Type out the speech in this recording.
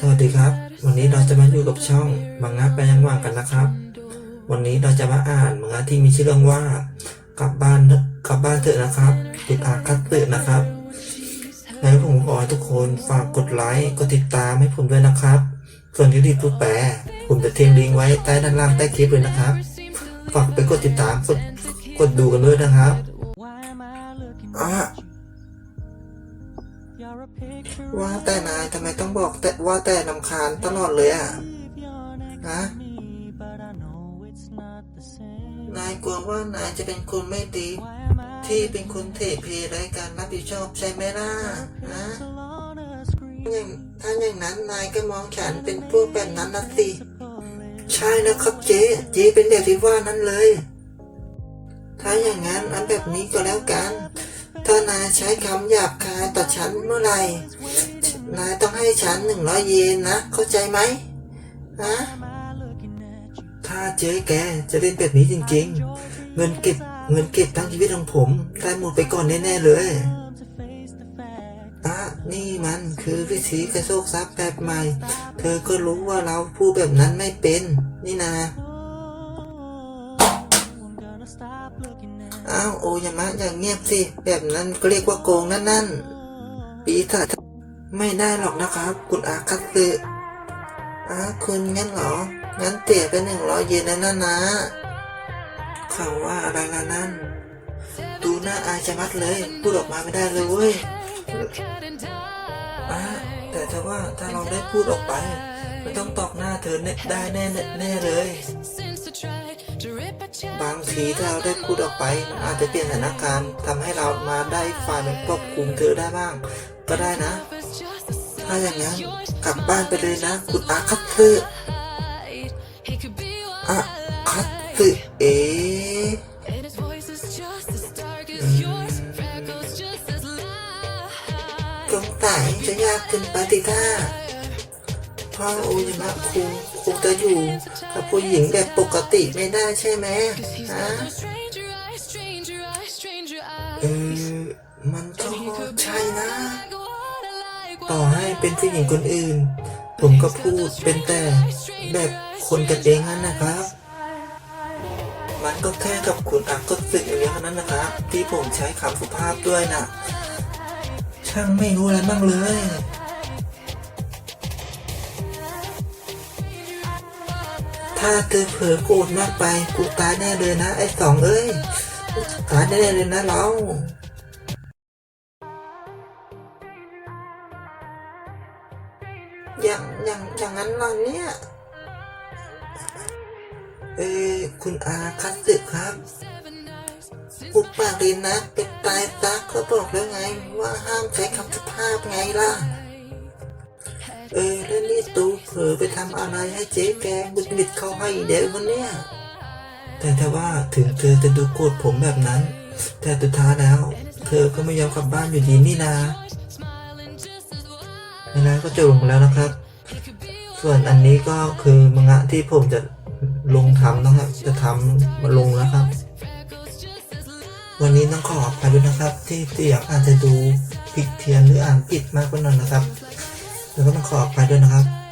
สวัสดีครับ วันนี้เราจะมาอยู่กับช่องมังงะไปยังว่างกันนะครับ วันนี้เราจะมาอ่านมังงะที่มีชื่อเรื่องว่ากลับบ้านเถอะกลับบ้านเถอะนะครับติดอาคัตสึนะครับแล้วผมขอให้ทุกคนฝากกดไลค์กดติดตามให้ผมด้วยนะครับ ส่วนที่ดีผู้แปลผมจะทิ้งลิงก์ไว้ใต้ด้านล่างใต้คลิปเลยนะครับ ฝากไปกดติดตามกดกดดูกันด้วยนะครับอะ ว่าแต่นายทำไมต้องบอกแต่ว่าแต่นำคาญตลอดเลยอะฮะนายกลัวว่านายจะเป็นคนไม่ดี ที่เป็นคนเทเพไรการรับผิดชอบใช่ไหมล่ะฮะอย่างถ้าอย่างนั้นนายก็มองฉันเป็นพวกแบบนั้นนะสิใช่นะครับเจ๊เจ๊เป็นแบบที่ว่านั้นเลย ถ้าอย่างนั้นอันแบบนี้ก็แล้วกัน ถ้านายใช้คำหยาบคายต่อฉันเมื่อไหร่นายต้องให้ฉันหนึ่งร้อยเยนนะ เข้าใจไหมฮะถ้าเจ๊แกจะเล่นแบบนี้จริงๆ เงินเก็บเงินเก็บทั้งชีวิตของผมได้หมดไปก่อนแน่ๆเลยอะนี่มันคือวิธีกระโชกทรัพย์แบบใหม่ เธอก็รู้ว่าเราพูดแบบนั้นไม่เป็น นี่นา อ้าวโอยามะอย่างเงียบสิ แบบนั้นก็เรียกว่าโกงนั่นนั่นปีศาจไม่ได้หรอกนะครับ คุณอาคัตสึอ้าคุณงั้นเหรอ งั้นเตี่ยไปหนึ่งร้อยเยนนะนะนะเขาว่าอะไรละนั่น ดูหน้าอายจะมัดเลย พูดออกมาไม่ได้เลยเว้ยอะแต่ถ้าว่าถ้าเราได้พูดออกไป มันต้องตอกหน้าเธอเน็ตได้แน่แน่เลย บางทีถ้าเราได้พูดออกไปมันอาจจะเปลี่ยนสถานการณ์ทำให้เรามาได้ฝ่ายเป็นควบคุมเธอได้บ้าง ก็ได้นะ ถ้าอย่างนั้นกลับบ้านไปเลยนะ คุณอาคัตสึอาคัตสึเอ๋สงสัยจะยากเกินไปติท่า พ่อโอยมะคุงคงจะอยู่กับผู้หญิงแบบปกติไม่ได้ใช่ไหมฮะเออมันก็ใช่นะ ต่อให้เป็นผู้หญิงคนอื่น ผมก็พูดเป็นแต่แบบคนกันเองนั่นนะครับ มันก็แค่กับคุณอักก็สึกอย่างเดียวเท่านั้นนะครับ ที่ผมใช้คำสุภาพด้วยนะช่างไม่รู้อะไรบ้างเลย ถ้าเธอเผลอโกรธมากไป กูตายแน่เลยนะ ไอ้สองเอ้ย ตายแน่เลยนะเราอย่างอย่างอย่างนั้นเรอเนี่ยเออคุณอาคัตสึครับปุบปากดีนะเป็นตายซักเขาบอกแล้วไง ว่าห้ามใช้คำสุภาพไงล่ะ เออแล้วนี่ตูเผลอไปทำอะไรให้เจ๊แกบุดบิดเขาให้เดี๋ยววันเนี้ยแต่ถ้าว่าถึงเธอจะดูโกรธผมแบบนั้น แต่สุดท้ายแล้ว เธอก็ไม่ยอมกลับบ้านอยู่ดีนี่นาเวลาก็จบลงแล้วนะครับ ส่วนอันนี้ก็คือมังงะที่ผมจะลงทำนะครับ จะทำมาลงนะครับ วันนี้ต้องขออภัยด้วยนะครับ ที่เสียงอาจจะดูผิดเพี้ยนหรืออ่านผิดมากไปหน่อยนะครับ แล้วก็ต้องขออภัยด้วยนะครับ